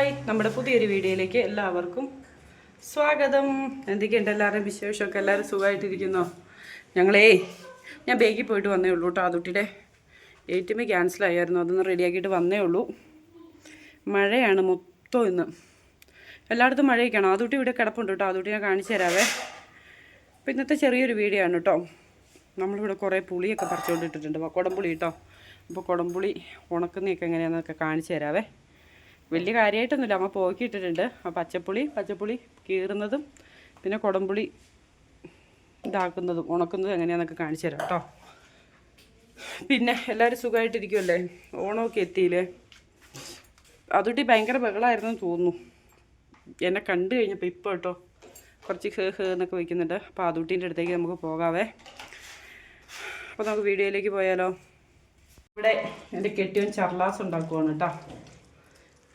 Hi നമ്മുടെ പുതിയൊരു വീഡിയോയിലേക്ക് എല്ലാവർക്കും സ്വാഗതം. എന്തൊക്കെയുണ്ട് എല്ലാവരുടെയും വിശേഷമൊക്കെ? എല്ലാവരും സുഖമായിട്ടിരിക്കുന്നോ? ഞങ്ങളേ ഞാൻ ബേക്കിൽ പോയിട്ട് വന്നേ ഉള്ളൂ കേട്ടോ അതുട്ടിയുടെ എ എം ക്യാൻസലായിരുന്നു അതൊന്ന് റെഡിയാക്കിയിട്ട് വന്നേ ഉള്ളൂ. മഴയാണ് മൊത്തം ഇന്ന്. എല്ലായിടത്തും മഴയൊക്കെയാണ്? ആദൂട്ടി ഇവിടെ കിടപ്പുണ്ട് കേട്ടോ. ആദൂട്ടി ഞാൻ കാണിച്ചു തരാവേ. അപ്പോൾ ഇന്നത്തെ ചെറിയൊരു വീഡിയോ ആണ് കേട്ടോ. നമ്മളിവിടെ കുറേ പുളിയൊക്കെ പറിച്ചുകൊണ്ടിട്ടിട്ടുണ്ട്. കുടംപുളി കേട്ടോ. അപ്പോൾ കുടംപുളി ഉണക്കുന്നതൊക്കെ എങ്ങനെയാണെന്നൊക്കെ കാണിച്ചു തരാവേ. വലിയ കാര്യമായിട്ടൊന്നുമില്ല അമ്മ പോക്കിയിട്ടിട്ടുണ്ട് ആ പച്ചപ്പുളി പച്ചപ്പുളി കീറുന്നതും പിന്നെ കുടംപുളി ഇതാക്കുന്നതും ഉണക്കുന്നതും എങ്ങനെയാണെന്നൊക്കെ കാണിച്ചു തരാം കേട്ടോ പിന്നെ എല്ലാവരും സുഖമായിട്ടിരിക്കുമല്ലേ ഓണമൊക്കെ എത്തിയില്ലേ? അതുട്ടി ഭയങ്കര ബഹളമായിരുന്നു തോന്നുന്നു. എന്നെ കണ്ടു കഴിഞ്ഞപ്പോൾ ഇപ്പോൾ കേട്ടോ കുറച്ച് ഹേ ഹേ എന്നൊക്കെ വയ്ക്കുന്നുണ്ട് അപ്പോൾ അതുട്ടീന്റെ അടുത്തേക്ക് നമുക്ക് പോകാവേ. അപ്പോൾ നമുക്ക് വീഡിയോയിലേക്ക് പോയാലോ? ഇവിടെ എന്റെ കെട്ടിയവൻ ചർലാസ് ഉണ്ടാക്കുവാണ് കേട്ടോ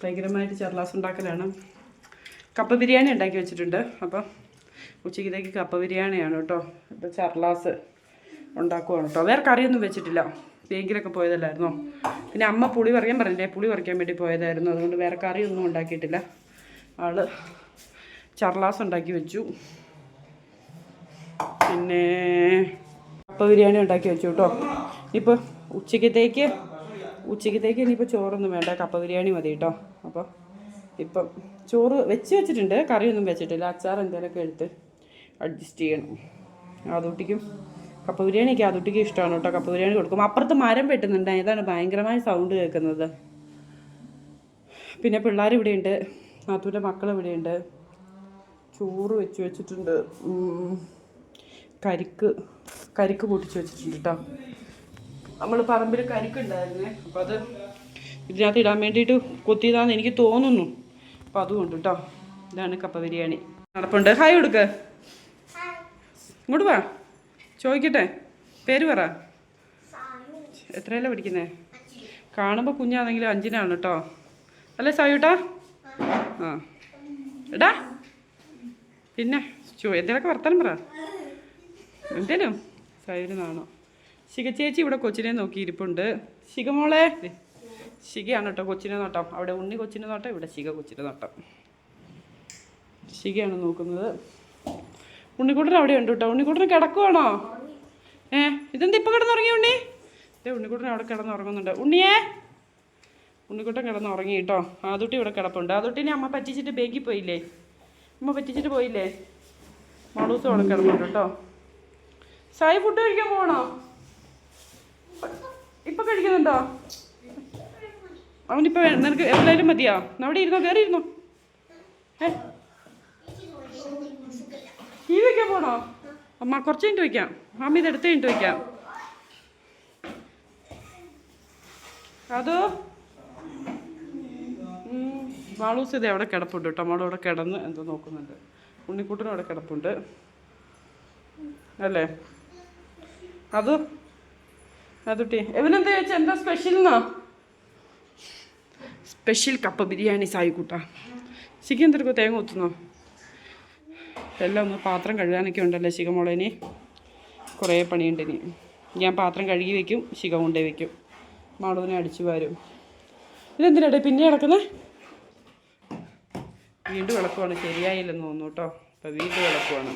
ഭയങ്കരമായിട്ട് ചർലാസ് ഉണ്ടാക്കലാണ്. കപ്പ ബിരിയാണി ഉണ്ടാക്കി വെച്ചിട്ടുണ്ട്. അപ്പം ഉച്ചയ്ക്കത്തേക്ക് കപ്പ ബിരിയാണിയാണ് കേട്ടോ. ഇപ്പം ചർലാസ് ഉണ്ടാക്കുവാണ് കേട്ടോ. വേറെ കറിയൊന്നും വെച്ചിട്ടില്ല. ബേങ്കിലൊക്കെ പോയതല്ലായിരുന്നോ? പിന്നെ അമ്മ പുളി പറിക്കാൻ പറഞ്ഞില്ലേ? പുളി പറിക്കാൻ വേണ്ടി പോയതായിരുന്നു. അതുകൊണ്ട് വേറെ കറിയൊന്നും ഉണ്ടാക്കിയിട്ടില്ല. ആൾ ചർലാസ് ഉണ്ടാക്കി വെച്ചു. പിന്നെ കപ്പ ബിരിയാണി ഉണ്ടാക്കി വെച്ചു കേട്ടോ. ഇപ്പോൾ ഉച്ചക്കത്തേക്ക് ഉച്ചക്കത്തേക്ക് ഇനിയിപ്പോൾ ചോറൊന്നും വേണ്ട. കപ്പ ബിരിയാണി മതി കേട്ടോ അപ്പോൾ ഇപ്പം ചോറ് വെച്ച് വെച്ചിട്ടുണ്ട്. കറിയൊന്നും വെച്ചിട്ടില്ല. അച്ചാർ എന്തെങ്കിലുമൊക്കെ എടുത്ത് അഡ്ജസ്റ്റ് ചെയ്യണം. ആദൂട്ടിക്കും കപ്പ ബിരിയാണിക്ക് ആദൂട്ടിക്ക് ഇഷ്ടമാണ് കേട്ടോ കപ്പ ബിരിയാണി കൊടുക്കും. അപ്പുറത്ത് മരം വെട്ടുന്നുണ്ട്. ഏതാണ് ഭയങ്കരമായ സൗണ്ട് കേൾക്കുന്നത്. പിന്നെ പിള്ളേർ ഇവിടെയുണ്ട്. നാത്തൂന്റെ മക്കൾ ഇവിടെയുണ്ട്. ചോറ് വെച്ച് വെച്ചിട്ടുണ്ട്. കരിക്ക് കരിക്ക് പൊട്ടിച്ച് വെച്ചിട്ടുണ്ട് കേട്ടോ നമ്മൾ പറമ്പിൽ കരിക്കുണ്ടായിരുന്നേ. അപ്പോൾ അത് ഇതിനകത്ത് ഇടാൻ വേണ്ടിയിട്ട് കൊത്തിയതാന്ന് എനിക്ക് തോന്നുന്നു. അപ്പോൾ അതുകൊണ്ട് കേട്ടോ ഇതാണ് കപ്പ ബിരിയാണി. നടപ്പുണ്ട്. ഹായ് കൊടുക്ക ഇങ്ങോട്ട് വാ. ചോദിക്കട്ടെ. പേര് പറ. എത്രയല്ല പഠിക്കുന്നേ? കാണുമ്പോൾ കുഞ്ഞാണെങ്കിലും അഞ്ചിനാണ് കേട്ടോ അല്ലേ സായുട്ടാ? ആ. എടാ. പിന്നെ ചോ എന്തെങ്കിലുമൊക്കെ വർത്തനം പറ. എന്തേലും? സായുനാണോ ശിഖ ചേച്ചി ഇവിടെ കൊച്ചിനെ നോക്കി ഇരിപ്പുണ്ട് ശിഖ മോളെ. ദേ, ശിഖയാണ് കേട്ടോ കൊച്ചിനെ നോട്ടം. അവിടെ ഉണ്ണി കൊച്ചിനെ നോട്ടം ഇവിടെ ശിഖ കൊച്ചിനെ നോട്ടം. ശിഖയാണ് നോക്കുന്നത്. ഉണ്ണിക്കുട്ടൻ അവിടെ ഉണ്ട് കേട്ടോ. ഉണ്ണിക്കുട്ടൻ കിടക്കുവാണോ? ഏ ഇതെന്താ ഇപ്പം കിടന്നുറങ്ങി ഉണ്ണി? ഇതേ ഉണ്ണിക്കുട്ടൻ അവിടെ കിടന്നുറങ്ങുന്നുണ്ട്. ഉണ്ണിയേ? ഉണ്ണിക്കുട്ടൻ കിടന്നുറങ്ങി കേട്ടോ. ആദുട്ടി ഇവിടെ കിടപ്പുണ്ട്. ആദുട്ടിനെ അമ്മ പറ്റിച്ചിട്ട് ബേക്കി പോയില്ലേ? അമ്മ പറ്റിച്ചിട്ട് പോയില്ലേ? മളൂസും അവിടെ കിടപ്പുണ്ട് കേട്ടോ. സായി ഫുഡ് കഴിക്കാൻ പോകണോ ഇപ്പൊ കഴിക്കുന്നുണ്ടോ? അവനിപ്പോ നിനക്ക് എല്ലാവരും മതിയോ? അവിടെ ഇരുന്നോ കയറി ഇരുന്നോ. ഏ? ഈ വെക്കാൻ പോണോ? അമ്മ കുറച്ച് കഴിഞ്ഞിട്ട് വയ്ക്കാം. അമ്മ ഇത് എടുത്ത് കഴിഞ്ഞിട്ട് വയ്ക്കാം. അതോ? മാളൂസ് ഇത് അവിടെ കിടപ്പുണ്ട് കേട്ടോ. മോൾ അവിടെ കിടന്ന് എന്തോ നോക്കുന്നുണ്ട്. ഉണ്ണിക്കുട്ടനും അവിടെ കിടപ്പുണ്ട്. അല്ലേ? അത്? അതുട്ടി എവനെന്താ ചോദിച്ചാൽ എന്താ സ്പെഷ്യൽ എന്നാ സ്പെഷ്യൽ കപ്പ ബിരിയാണി സായിക്കൂട്ട. ചിക്കൻ എന്തെടുക്കോ തേങ്ങ ഊത്തുന്നോ എല്ലാം ഒന്ന് പാത്രം കഴുകാനൊക്കെ ഉണ്ടല്ലോ ശിഖമോളേനി കുറേ പണിയുണ്ട് ഇനി. ഞാൻ പാത്രം കഴുകി വെക്കും ശിഖ കൊണ്ടേ വെക്കും. മാളൂനെ അടിച്ചു വരും. ഇതെന്തിനാടേ പിന്നെ കിടക്കുന്നത് വീണ്ടും വിളക്കുവാണ്. ശരിയായില്ലെന്ന് തോന്നുന്നു കേട്ടോ. അപ്പം വീണ്ടും വിളക്കുവാണ്.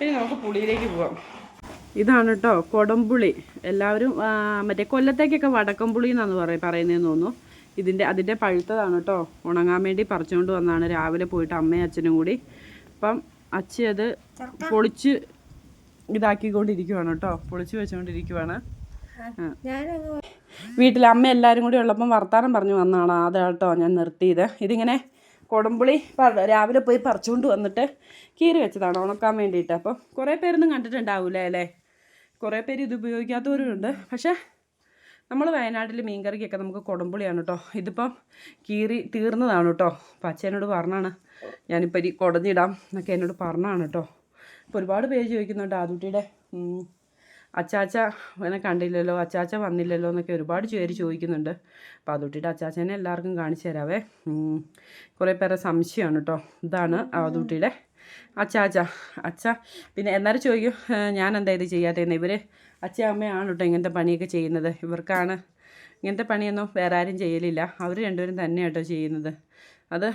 ഇനി നമുക്ക് പുളിയിലേക്ക് പോവാം. ഇതാണ് കേട്ടോ കൊടംപുളി. എല്ലാവരും മറ്റേ കൊല്ലത്തേക്കൊക്കെ വടക്കംപുളി എന്നാണ് പറയും പറയുന്നതെന്ന് തോന്നുന്നു. ഇതിന്റെ അതിന്റെ പഴുത്തതാണ് കേട്ടോ ഉണങ്ങാൻ വേണ്ടി പറിച്ചുകൊണ്ട് വന്നതാണ് രാവിലെ പോയിട്ട് അമ്മയും അച്ഛനും കൂടി. അപ്പം അച്ഛ അത് പൊളിച്ച് ഇതാക്കിക്കൊണ്ടിരിക്കുവാണ് കേട്ടോ പൊളിച്ച് വെച്ചുകൊണ്ടിരിക്കുവാണ്. വീട്ടിൽ അമ്മ എല്ലാവരും കൂടി ഉള്ളപ്പം വർത്താനം പറഞ്ഞു വന്നതാണ് അതാ കേട്ടോ ഞാൻ നിർത്തിയത്. ഇതിങ്ങനെ കൊടമ്പുളി രാവിലെ പോയി പറിച്ചുകൊണ്ട് വന്നിട്ട് കീറി വെച്ചതാണ് ഉണക്കാൻ വേണ്ടിയിട്ട്. അപ്പം കുറേ പേരൊന്നും കണ്ടിട്ടുണ്ടാവില്ല അല്ലേ? കുറേ പേര് ഇത് ഉപയോഗിക്കാത്തവരുണ്ട്. പക്ഷേ നമ്മൾ വയനാട്ടിൽ മീൻകറിക്കൊക്കെ നമുക്ക് കൊടമ്പുളിയാണ് കേട്ടോ ഇതിപ്പം കീറി തീർന്നതാണ് കേട്ടോ അപ്പം അച്ഛനോട് പറഞ്ഞാണ് ഞാനിപ്പോൾ ഇനി കുടഞ്ഞിടാം എന്നൊക്കെ എന്നോട് പറഞ്ഞാണ് കേട്ടോ അപ്പോൾ ഒരുപാട് പേര് ചോദിക്കുന്നുണ്ട് ആദുട്ടിയുടെ അച്ചാച്ച എന്നെ കണ്ടില്ലല്ലോ അച്ചാച്ച വന്നില്ലല്ലോ എന്നൊക്കെ ഒരുപാട് പേര് ചോദിക്കുന്നുണ്ട്. അപ്പോൾ ആദുട്ടിയുടെ അച്ചാച്ചനെ എല്ലാവർക്കും കാണിച്ചു തരാവേ. കുറേ പേരെ സംശയമാണ് കേട്ടോ ഇതാണ് ആദുട്ടിയുടെ അച്ചാച്ച അച്ഛ അച്ഛ. പിന്നെ എന്നാലും ചോദിക്കും ഞാൻ എന്താ ഇത് ചെയ്യാത്തതെന്ന്? ഇവർ അച്ഛ അമ്മയാണ് കേട്ടോ ഇങ്ങനത്തെ പണിയൊക്കെ ചെയ്യുന്നത്. ഇവർക്കാണ് ഇങ്ങനത്തെ പണിയൊന്നും വേറെ ആരും ചെയ്യലില്ല. അവർ രണ്ടുപേരും തന്നെ കേട്ടോ ചെയ്യുന്നത്. അത്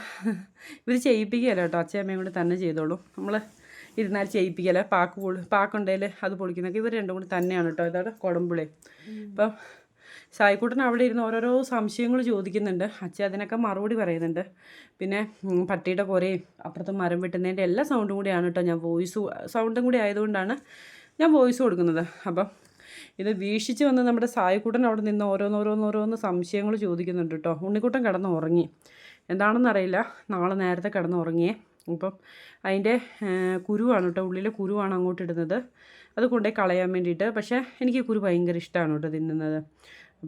ഇവർ ചെയ്യിപ്പിക്കുകയല്ല കേട്ടോ. അച്ഛയമ്മയും കൂടി തന്നെ ചെയ്തോളൂ. നമ്മൾ ഇരുന്നാൽ ചെയ്യിപ്പിക്കല പാക്ക് പൊളി പാക്കുണ്ടെങ്കിൽ അത് പൊളിക്കുന്നൊക്കെ ഇവർ രണ്ടും കൂടി തന്നെയാണ് കേട്ടോ. ഇതാണ് കുടമ്പുളി. അപ്പം സായിക്കുട്ടൻ അവിടെ ഇരുന്ന് ഓരോരോ സംശയങ്ങൾ ചോദിക്കുന്നുണ്ട്. അച്ഛൻ അതിനൊക്കെ മറുപടി പറയുന്നുണ്ട്. പിന്നെ പട്ടിയുടെ കുറേയും അപ്പുറത്ത് മരം വെട്ടുന്നതിന്റെ എല്ലാ സൗണ്ടും കൂടിയാണ് കേട്ടോ ഞാൻ വോയിസ് സൗണ്ടും കൂടി ആയതുകൊണ്ടാണ് ഞാൻ വോയിസ് കൊടുക്കുന്നത്. അപ്പം ഇത് വീക്ഷിച്ച് വന്ന് നമ്മുടെ സായിക്കുട്ടൻ അവിടെ നിന്ന് ഓരോന്നോരോന്നോരോന്ന് സംശയങ്ങൾ ചോദിക്കുന്നുണ്ട് കേട്ടോ. ഉണ്ണിക്കുട്ടൻ കിടന്ന് ഉറങ്ങി എന്താണെന്നറിയില്ല. നാളെ നേരത്തെ കിടന്ന് ഉറങ്ങിയേ അപ്പം അതിന്റെ കുരുവാണ് കേട്ടോ. ഉള്ളിലെ കുരുവാണ് അങ്ങോട്ട് ഇടുന്നത്. അത് കൊണ്ടുപോയി കളയാൻ വേണ്ടിയിട്ട്. പക്ഷേ എനിക്ക് കുരു ഭയങ്കര ഇഷ്ടമാണ് കേട്ടോ തിന്നുന്നത്.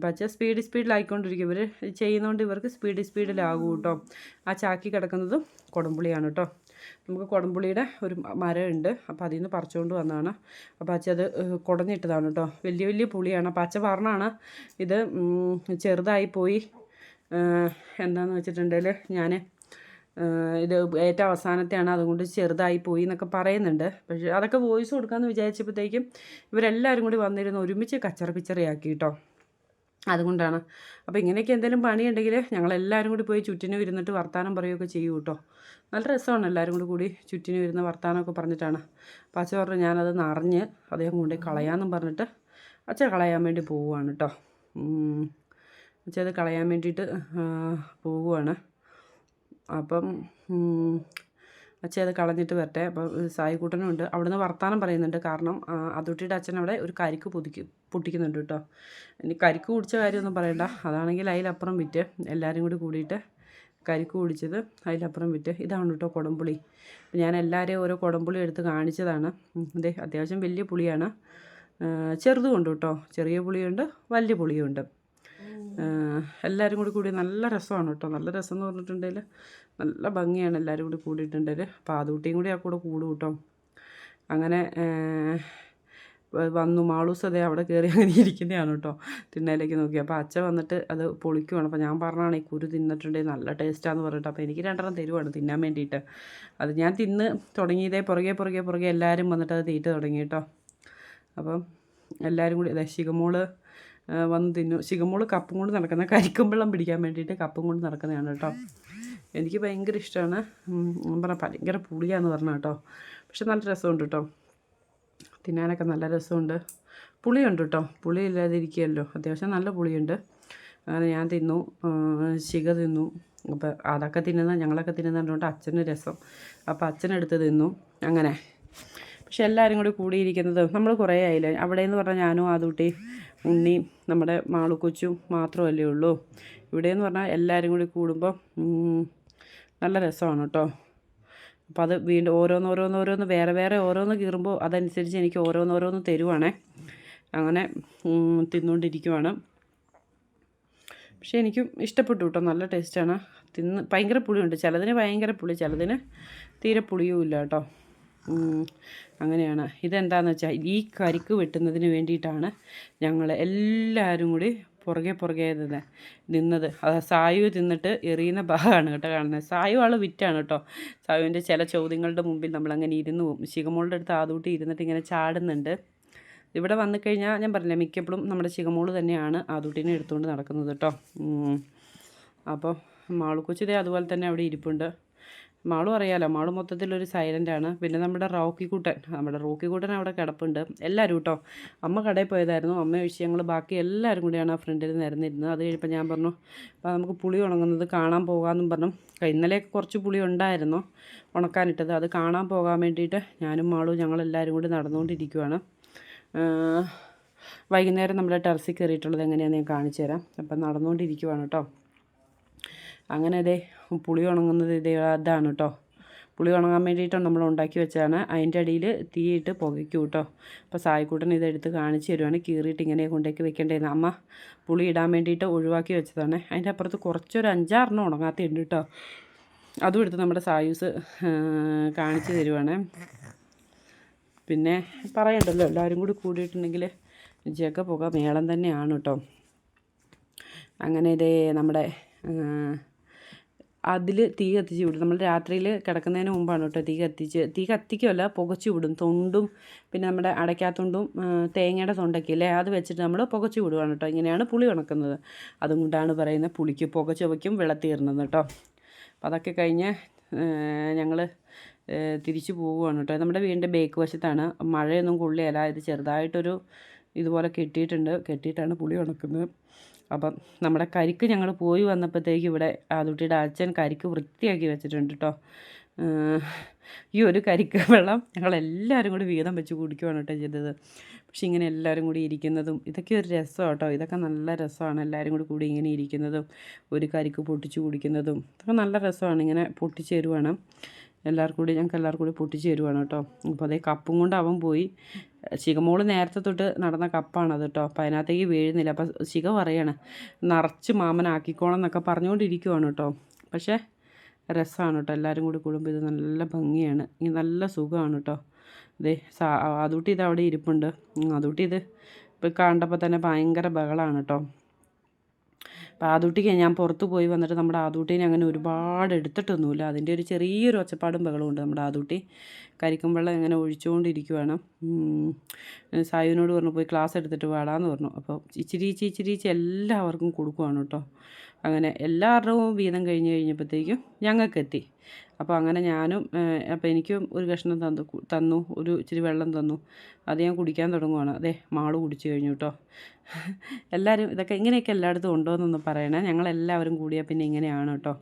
അച്ഛൻ സ്പീഡ് സ്പീഡിലായിക്കൊണ്ടിരിക്കും ഇവർ ചെയ്യുന്നതുകൊണ്ട് ഇവർക്ക് സ്പീഡ് സ്പീഡിലാകും കേട്ടോ ആ ചാക്കി കിടക്കുന്നതും കുടംപുളിയാണ് കേട്ടോ നമുക്ക് കുടംപുളിയുടെ ഒരു മരമുണ്ട്. അപ്പോൾ അതിൽ നിന്ന് പറിച്ചുകൊണ്ട് വന്നതാണ് അപ്പോൾ അച്ഛത് കുടഞ്ഞിട്ടതാണ് കേട്ടോ വലിയ വലിയ പുളിയാണ്. അപ്പോൾ അച്ഛ പറഞ്ഞാണ് ഇത് ചെറുതായി പോയി എന്താണെന്ന് വെച്ചിട്ടുണ്ടെങ്കിൽ ഞാൻ ഇത് ഏറ്റവും അവസാനത്തെയാണ്. അതുകൊണ്ട് ചെറുതായി പോയി എന്നൊക്കെ പറയുന്നുണ്ട്. പക്ഷേ അതൊക്കെ വോയിസ് കൊടുക്കാമെന്ന് വിചാരിച്ചപ്പോഴത്തേക്കും ഇവരെല്ലാവരും കൂടി വന്നിരുന്ന് ഒരുമിച്ച് കച്ചറ പിച്ചറയാക്കി കേട്ടോ അതുകൊണ്ടാണ്. അപ്പോൾ ഇങ്ങനെയൊക്കെ എന്തെങ്കിലും പണിയുണ്ടെങ്കിൽ ഞങ്ങളെല്ലാവരും കൂടി പോയി ചുറ്റിനും ഇരുന്നിട്ട് വർത്തമാനം പറയുകയൊക്കെ ചെയ്യും കേട്ടോ നല്ല രസമാണ് എല്ലാവരും കൂടി കൂടി ചുറ്റിനും ഇരുന്ന് വർത്തമാനമൊക്കെ പറഞ്ഞിട്ടാണ്. അപ്പോൾ അച്ഛൻ പറഞ്ഞു ഞാനത് നിറഞ്ഞ് അദ്ദേഹം കൊണ്ടുപോയി കളയാമെന്നും പറഞ്ഞിട്ട് അച്ഛൻ കളയാൻ വേണ്ടി പോവുകയാണ് കേട്ടോ. അച്ഛൻ അത് കളയാൻ വേണ്ടിയിട്ട് പോവുകയാണ്. അപ്പം അച്ഛൻ അത് കളഞ്ഞിട്ട് വരട്ടെ. അപ്പോൾ സായിക്കൂട്ടനും ഉണ്ട് അവിടുന്ന് വർത്താനം പറയുന്നുണ്ട്. കാരണം അതുട്ടിയുടെ അച്ഛൻ അവിടെ ഒരു കരിക്ക് പൊതിക്ക് പൊട്ടിക്കുന്നുണ്ട് കേട്ടോ. ഇനി കരിക്ക് കുടിച്ച കാര്യമൊന്നും പറയണ്ട. അതാണെങ്കിൽ അതിലപ്പുറം വിറ്റ് എല്ലാവരും കൂടി കൂടിയിട്ട് കരിക്ക് കുടിച്ചത് അതിലപ്പുറം വിറ്റ്. ഇതാണ് കേട്ടോ കുടംപുളി. ഞാൻ എല്ലാവരെയും ഓരോ കുടംപുളി എടുത്ത് കാണിച്ചതാണ്. അതെ അത്യാവശ്യം വലിയ പുളിയാണ്. ആ, ചെറുതുമുണ്ട് കേട്ടോ. ചെറിയ പുളിയുണ്ട് വലിയ പുളിയുണ്ട്. എല്ലാവരും കൂടി കൂടി നല്ല രസമാണ് കേട്ടോ. നല്ല രസം എന്ന് പറഞ്ഞിട്ടുണ്ടെങ്കിൽ നല്ല ഭംഗിയാണ് എല്ലാവരും കൂടി കൂടിയിട്ടുണ്ടെങ്കിൽ ആദൂട്ടിയും കൂടി ആ കൂടെ കൂടും കേട്ടോ. അങ്ങനെ വന്നു. മാളൂസ് അതേ അവിടെ കയറി അങ്ങനെ ഇരിക്കുന്നതാണ് കേട്ടോ. തിണ്ണയിലേക്ക് നോക്കി. അപ്പോൾ അച്ഛൻ വന്നിട്ട് അത് പൊളിക്കുവാണ്. അപ്പോൾ ഞാൻ പറഞ്ഞാണ് ഈ കുരു തിന്നിട്ടുണ്ടെങ്കിൽ നല്ല ടേസ്റ്റാന്ന് പറഞ്ഞിട്ട്. അപ്പോൾ എനിക്ക് രണ്ടെണ്ണം തരുവാണ് തിന്നാൻ വേണ്ടിയിട്ട്. അത് ഞാൻ തിന്ന് തുടങ്ങിയതേ പുറകെ പുറകെ പുറകെ എല്ലാവരും വന്നിട്ട് അത് തീറ്റ തുടങ്ങി കേട്ടോ. അപ്പം എല്ലാവരും കൂടി ആ, വന്ന് തിന്നു. ശിഖമോൾ കപ്പും കൊണ്ട് നടക്കുന്ന കരിക്കും വെള്ളം പിടിക്കാൻ വേണ്ടിയിട്ട് കപ്പും കൊണ്ട് നടക്കുന്നതാണ് കേട്ടോ. എനിക്ക് ഭയങ്കര ഇഷ്ടമാണ്. ഞാൻ പറഞ്ഞ ഭയങ്കര പുളിയാന്ന് പറഞ്ഞ കേട്ടോ. പക്ഷെ നല്ല രസമുണ്ട് കേട്ടോ. തിന്നാനൊക്കെ നല്ല രസമുണ്ട്. പുളിയുണ്ട് കേട്ടോ. പുളി ഇല്ലാതിരിക്കുകയല്ലോ. അത്യാവശ്യം നല്ല പുളിയുണ്ട്. അങ്ങനെ ഞാൻ തിന്നു. ശിഖ തിന്നു. അപ്പോൾ അതൊക്കെ തിന്നുന്ന ഞങ്ങളൊക്കെ തിന്നുന്നതുകൊണ്ട് അച്ഛന് രസം. അപ്പോൾ അച്ഛനെടുത്ത് തിന്നു. അങ്ങനെ. പക്ഷെ എല്ലാവരും കൂടി കൂടിയിരിക്കുന്നത് നമ്മൾ കുറേ ആയില്ലേ? അവിടെ എന്ന് പറഞ്ഞാൽ ഞാനും ആദൂട്ടി ഉണ്ണി നമ്മുടെ മാളുക്കൊച്ചും മാത്രമല്ലേ ഉള്ളൂ. ഇവിടെ എന്ന് പറഞ്ഞാൽ എല്ലാവരും കൂടി കൂടുമ്പോൾ നല്ല രസമാണ് കേട്ടോ. അപ്പോൾ അത് വീണ്ടും ഓരോന്നോരോന്നോരോന്ന് വേറെ വേറെ ഓരോന്ന് കീറുമ്പോൾ അതനുസരിച്ച് എനിക്ക് ഓരോന്നോരോന്ന് തരുവാണേ. അങ്ങനെ തിന്നുകൊണ്ടിരിക്കുവാണ് പക്ഷേ എനിക്കും ഇഷ്ടപ്പെട്ടു കേട്ടോ. നല്ല ടേസ്റ്റാണ്. തിന്ന് ഭയങ്കര പുളിയുണ്ട്. ചിലതിന് ഭയങ്കര പുളി ചിലതിന് തീരെ പുളിയും ഇല്ല കേട്ടോ. അങ്ങനെയാണ്. ഇതെന്താണെന്ന് വെച്ചാൽ ഈ കരിക്ക് വെട്ടുന്നതിന് വേണ്ടിയിട്ടാണ് ഞങ്ങൾ എല്ലാവരും കൂടി പുറകെ പുറകെ നിന്ന് നിന്നത്. അത് സായു തിന്നിട്ട് എറിയുന്ന ഭാഗമാണ് കേട്ടോ കാണുന്നത് സായു ആൾ വിറ്റാണ് കേട്ടോ. സായുവിന്റെ ചില ചോദ്യങ്ങളുടെ മുമ്പിൽ നമ്മളങ്ങനെ ഇരുന്ന് പോകും ശിഖമോളുടെ അടുത്ത് ആദൂട്ടി ഇരുന്നിട്ട് ഇങ്ങനെ ചാടുന്നുണ്ട്. ഇവിടെ വന്നു കഴിഞ്ഞാൽ ഞാൻ പറഞ്ഞില്ല മിക്കപ്പോഴും നമ്മുടെ ശിഖമോൾ തന്നെയാണ് ആദൂട്ടിനെ എടുത്തുകൊണ്ട് നടക്കുന്നത് കേട്ടോ. അപ്പോൾ മാളുക്കൊച്ചിതേ അതുപോലെ തന്നെ അവിടെ ഇരിപ്പുണ്ട്. മാളും അറിയാലോ മൊത്തത്തിൽ മൊത്തത്തിലൊരു സൈലന്റ് ആണ്. പിന്നെ നമ്മുടെ റോക്കി റോക്കിക്കൂട്ടൻ നമ്മുടെ റോക്കിക്കൂട്ടൻ അവിടെ കിടപ്പുണ്ട്. എല്ലാവരും കേട്ടോ അമ്മ കടയിൽ പോയതായിരുന്നു. അമ്മ വിഷയങ്ങൾ ബാക്കി എല്ലാവരും കൂടിയാണ് ആ ഫ്രണ്ടിൽ നിരന്നിരുന്നത്. അത് കഴിഞ്ഞപ്പോൾ ഞാൻ പറഞ്ഞു അപ്പോൾ നമുക്ക് പുളി ഉണങ്ങുന്നത് കാണാൻ പോകാമെന്നും പറഞ്ഞു. ഇന്നലെ കുറച്ച് പുളി ഉണ്ടായിരുന്നു ഉണക്കാനിട്ടത് അത് കാണാൻ പോകാൻ വേണ്ടിയിട്ട് ഞാനും മാളും ഞങ്ങളെല്ലാവരും കൂടി നടന്നുകൊണ്ടിരിക്കുവാണ്. വൈകുന്നേരം നമ്മുടെ ടെറസിൽ കയറിയിട്ടുള്ളത് എങ്ങനെയാണെന്ന് ഞാൻ കാണിച്ചു തരാം അപ്പം നടന്നുകൊണ്ടിരിക്കുവാണ് കേട്ടോ അങ്ങനെ ഇതേ പുളി ഉണങ്ങുന്നത് ഇതേ അതാണ് കേട്ടോ പുളി ഉണങ്ങാൻ വേണ്ടിയിട്ടാണ് നമ്മൾ ഉണ്ടാക്കി വെച്ചതാണ്. അതിന്റെ അടിയിൽ തീയിട്ട് പുകയ്ക്കും കേട്ടോ അപ്പോൾ സായിക്കൂട്ടൻ ഇതെടുത്ത് കാണിച്ച് തരുവാണ്. കീറിയിട്ട് ഇങ്ങനെ കൊണ്ടേക്ക് വെക്കേണ്ടതെന്ന്. അമ്മ പുളി ഇടാൻ വേണ്ടിയിട്ട് ഒഴിവാക്കി വെച്ചതാണ്. അതിന്റെ അപ്പുറത്ത് കുറച്ചൊരു അഞ്ചാറെണ്ണം ഉണങ്ങാത്തുണ്ട് കേട്ടോ അതും എടുത്ത് നമ്മുടെ സായൂസ് കാണിച്ച് തരുവാണ്. പിന്നെ പറയണ്ടല്ലോ എല്ലാവരും കൂടി കൂടിയിട്ടുണ്ടെങ്കിൽ ജഗ പുക. മേളം തന്നെയാണ് കേട്ടോ അങ്ങനെ ഇതേ നമ്മുടെ അതിൽ തീ കത്തിച്ച് വിടും. നമ്മൾ രാത്രിയിൽ കിടക്കുന്നതിന് മുമ്പാണ് കേട്ടോ തീ കത്തിച്ച്. തീ കത്തിക്കുമല്ല പുകച്ചു വിടും. തൊണ്ടും പിന്നെ നമ്മുടെ അടയ്ക്കാത്തൊണ്ടും തേങ്ങയുടെ തൊണ്ടൊക്കെ അല്ലേ അത് വെച്ചിട്ട് നമ്മൾ പുകച്ചു വിടുവാണ് കേട്ടോ. ഇങ്ങനെയാണ് പുളി ഉണക്കുന്നത്. അതും കൊണ്ടാണ് പറയുന്നത് പുളിക്ക് പുക ചുവയ്ക്കും വെള്ളത്തീർന്നത് കേട്ടോ. അപ്പോൾ അതൊക്കെ കഴിഞ്ഞ് ഞങ്ങൾ തിരിച്ചു പോവുകയാണ് കേട്ടോ. നമ്മുടെ വീടിന്റെ ബേക്ക് വശത്താണ്. മഴയൊന്നും കൊള്ളിയല്ല ഇത് ചെറുതായിട്ടൊരു ഇതുപോലെ കെട്ടിയിട്ടുണ്ട്. കെട്ടിയിട്ടാണ് പുളി ഉണക്കുന്നത്. അപ്പം നമ്മുടെ കരിക്ക് ഞങ്ങൾ പോയി വന്നപ്പോഴത്തേക്ക് ഇവിടെ ആദുട്ടിയുടെ അച്ഛൻ കരിക്ക് വൃത്തിയാക്കി വെച്ചിട്ടുണ്ട് കേട്ടോ. ഈ ഒരു കരിക്ക് വെള്ളം ഞങ്ങളെല്ലാവരും കൂടി വീതം വെച്ച് കുടിക്കുവാണ് കേട്ടോ ചെയ്തത്. പക്ഷെ ഇങ്ങനെ എല്ലാവരും കൂടി ഇരിക്കുന്നതും ഇതൊക്കെ ഒരു രസമാണ് കേട്ടോ. ഇതൊക്കെ നല്ല രസമാണ് എല്ലാവരും കൂടി കൂടി ഇങ്ങനെ ഇരിക്കുന്നതും ഒരു കരിക്ക് പൊട്ടിച്ച് കുടിക്കുന്നതും. ഇതൊക്കെ നല്ല രസമാണ് ഇങ്ങനെ പൊട്ടിച്ച് തരുവാണ് എല്ലാവർക്കും കൂടി ഞങ്ങൾക്ക് എല്ലാവർക്കും കൂടി പൊട്ടിച്ച് തരുവാണ് കേട്ടോ. അപ്പോൾ അതേ കപ്പും കൊണ്ട് അവൻ പോയി. ശിഖമോൾ നേരത്തെ തൊട്ട് നടന്ന കപ്പാണത് കേട്ടോ. അപ്പോൾ അതിനകത്തേക്ക് വീഴുന്നില്ല. അപ്പോൾ ശിഖ പറയാണ് നിറച്ച് മാമനാക്കിക്കോണം എന്നൊക്കെ പറഞ്ഞുകൊണ്ടിരിക്കുവാണ് കേട്ടോ. പക്ഷേ രസമാണ് കേട്ടോ. എല്ലാവരും കൂടി കൂടുമ്പോൾ ഇത് നല്ല ഭംഗിയാണ്. ഇനി നല്ല സുഖമാണ് കേട്ടോ. അതെ സാ അതുകൂട്ടി ഇത് അവിടെ ഇരിപ്പുണ്ട്. ഉം, അതുകൂട്ടി ഇത് ഇപ്പോൾ കണ്ടപ്പോൾ തന്നെ ഭയങ്കര ബഹളമാണ് കേട്ടോ. അപ്പോൾ ആദൂട്ടിക്ക് ഞാൻ പുറത്ത് പോയി വന്നിട്ട് നമ്മുടെ ആദൂട്ടീനെ അങ്ങനെ ഒരുപാട് എടുത്തിട്ടൊന്നുമില്ല. അതിന്റെ ഒരു ചെറിയൊരു ഒച്ചപ്പാടും ബഹളവും ഉണ്ട് നമ്മുടെ ആദൂട്ടി. കരിക്കും വെള്ളം ഇങ്ങനെ ഒഴിച്ചുകൊണ്ടിരിക്കുവാണ്. സായുവിനോട് പറഞ്ഞു പോയി ക്ലാസ് എടുത്തിട്ട് വാടാന്ന് പറഞ്ഞു. അപ്പോൾ ഇച്ചിരി ഇച്ചിരി ഇച്ചിരി എല്ലാവർക്കും കൊടുക്കുവാണ് കേട്ടോ. അങ്ങനെ എല്ലാവരുടെയും വീതം കഴിഞ്ഞ് കഴിഞ്ഞപ്പോഴത്തേക്കും ഞങ്ങൾക്കെത്തി. അപ്പോൾ അങ്ങനെ ഞാനും അപ്പോൾ എനിക്കും ഒരു കഷ്ണം തന്നു തന്നു ഒരു ഇച്ചിരി വെള്ളം തന്നു. അത് ഞാൻ കുടിക്കാൻ തുടങ്ങുവാണ്. അതെ മാൾ കുടിച്ചു കഴിഞ്ഞു കേട്ടോ. എല്ലാവരും ഇതൊക്കെ ഇങ്ങനെയൊക്കെ എല്ലായിടത്തും ഉണ്ടോ എന്നൊന്ന് പറയണേ. ഞങ്ങളെല്ലാവരും കൂടിയാൽ പിന്നെ ഇങ്ങനെയാണ് കേട്ടോ.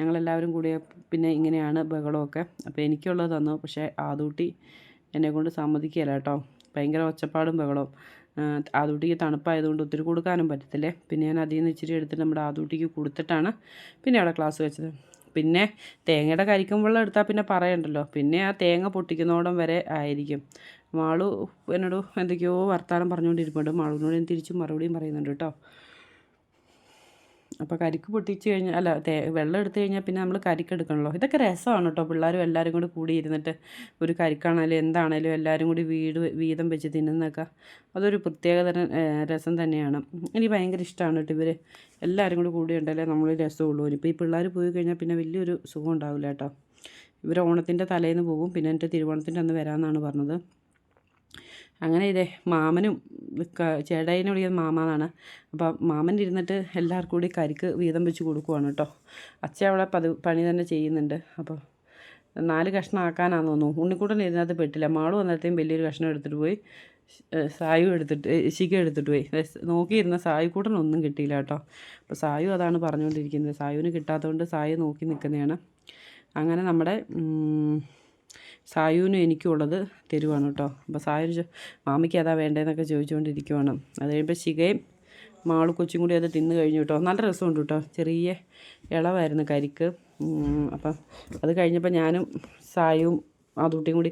ഞങ്ങളെല്ലാവരും കൂടിയാൽ പിന്നെ ഇങ്ങനെയാണ് ബഹളമൊക്കെ. അപ്പോൾ എനിക്കുള്ളത് തന്നു പക്ഷേ ആദൂട്ടി എന്നെ കൊണ്ട് സമ്മതിക്കുകയില്ല കേട്ടോ. ഭയങ്കര ഒച്ചപ്പാടും ബഹളവും. ആദൂട്ടിക്ക് തണുപ്പായതുകൊണ്ട് ഒത്തിരി കൊടുക്കാനും പറ്റത്തില്ലേ? പിന്നെ ഞാൻ അതിൽ നിന്ന് ഇച്ചിരി എടുത്തിട്ട് നമ്മുടെ ആദൂട്ടിക്ക് കൊടുത്തിട്ടാണ് പിന്നെ അവിടെ ക്ലാസ് വെച്ചത്. പിന്നെ തേങ്ങയുടെ കരിക്കും വെള്ളം എടുത്താൽ പിന്നെ പറയണ്ടല്ലോ. പിന്നെ ആ തേങ്ങ പൊട്ടിക്കുന്നോടം വരെ ആയിരിക്കും. മാളു എന്നോട് എന്തൊക്കെയോ വർത്താനം പറഞ്ഞുകൊണ്ടിരിപ്പുണ്ട്. മാളുവിനോട് ഞാൻ തിരിച്ചും മറുപടിയും പറയുന്നുണ്ട് കേട്ടോ. അപ്പോൾ കരിക്ക് പൊട്ടിച്ച് കഴിഞ്ഞാൽ അല്ല തേ വെള്ളം എടുത്തു കഴിഞ്ഞാൽ പിന്നെ നമ്മൾ കരിക്ക് എടുക്കണമല്ലോ ഇതൊക്കെ രസമാണ് കേട്ടോ പിള്ളേരും എല്ലാവരും കൂടി കൂടി ഇരുന്നിട്ട് ഒരു കരിക്കാണേലും എന്താണേലും എല്ലാവരും കൂടി വീട് വീതം വെച്ച് തിന്നുന്നൊക്കെ അതൊരു പ്രത്യേകതരം തരം രസം തന്നെയാണ്. എനിക്ക് ഭയങ്കര ഇഷ്ടമാണ് കേട്ടോ ഇവർ എല്ലാവരും കൂടി കൂടി ഉണ്ടല്ലേ നമ്മൾ രസമുള്ളൂ ഇപ്പോൾ ഈ പിള്ളേർ പോയി കഴിഞ്ഞാൽ പിന്നെ വലിയൊരു സുഖം ഉണ്ടാവില്ല കേട്ടോ ഇവർ ഓണത്തിന്റെ തലേന്ന് പോകും പിന്നെ എന്റെ തിരുവോണത്തിന്റെ അന്ന് വരാമെന്നാണ് പറഞ്ഞത്. അങ്ങനെ ഇതേ മാമനും ചേട്ടായിനെ വിളിക്കുന്നത് മാമാന്നാണ്. അപ്പം മാമൻ ഇരുന്നിട്ട് എല്ലാവർക്കും കൂടി കരിക്ക് വീതം വെച്ച് കൊടുക്കുവാണ് കേട്ടോ. അച്ഛ അവിടെ പതി പണി തന്നെ ചെയ്യുന്നുണ്ട്. അപ്പോൾ നാല് കഷ്ണം ആക്കാനാന്ന് തോന്നുന്നു. ഉണ്ണിക്കൂട്ടൻ ഇതിനകത്ത് പെട്ടില്ല. മാൾ വന്നത്തേയും വലിയൊരു കഷ്ണം എടുത്തിട്ട് പോയി. സായു എടുത്തിട്ട് ശിഖ എടുത്തിട്ട് പോയി. നോക്കിയിരുന്ന സായുക്കൂട്ടൻ ഒന്നും കിട്ടിയില്ല കേട്ടോ. അപ്പോൾ സായു അതാണ് പറഞ്ഞുകൊണ്ടിരിക്കുന്നത്. സായുവിന് കിട്ടാത്തതുകൊണ്ട് സായു നോക്കി നിൽക്കുന്നതാണ്. അങ്ങനെ നമ്മുടെ സായുവിനും എനിക്കുള്ളത് തരുവാണ് കേട്ടോ. അപ്പോൾ സായു മാമിക്ക് അതാ വേണ്ടതെന്നൊക്കെ ചോദിച്ചുകൊണ്ടിരിക്കുവാണ് അത് കഴിയുമ്പോൾ ശിഖയും മാളും കൊച്ചും കൂടി അത് തിന്ന് കഴിഞ്ഞു കേട്ടോ. നല്ല രസമുണ്ട് കേട്ടോ. ചെറിയ ഇളവായിരുന്നു കരിക്ക്. അപ്പം അത് കഴിഞ്ഞപ്പോൾ ഞാനും സായുവും ആ തൊട്ടിയും കൂടി